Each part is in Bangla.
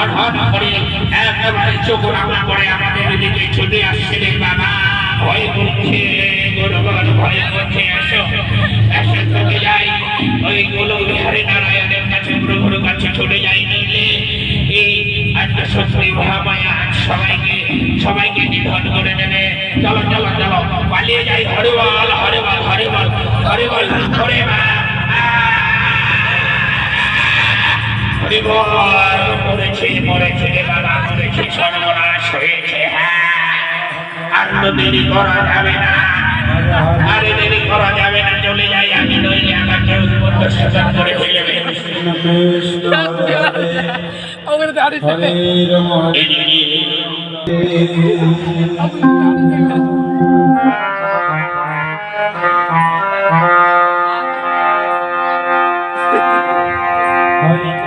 হঠাৎ করে একেবারে চোখ রাঙা করে আমাদের দিকে ছুটে আসছে বাবা ভয় করছে গুরুগণ ভয় করছে, এসো এসো চলে যাই। ওই গুলো হরে কাছে, প্রভুর কাছে ছুটে যাই নইলে। এই একটা মহামায়া সবাইকে সবাইকে নিধন করে নেবে চলো চলো চলো, পালিয়ে যাই হরে বল হরে বল মরেছে মরেছে রে বাবা মরেছে সর্বনাশ হয়েছে হ্যাঁ। আর তো দেরি করা যাবে না। আরে দেরি করা যাবে না, চলে যাই আমি নইলে আমাকে উদ্বুদ্ধ শাসন করে কৃষ্ণ কৃষ্ণ।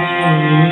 দাঁড়িয়ে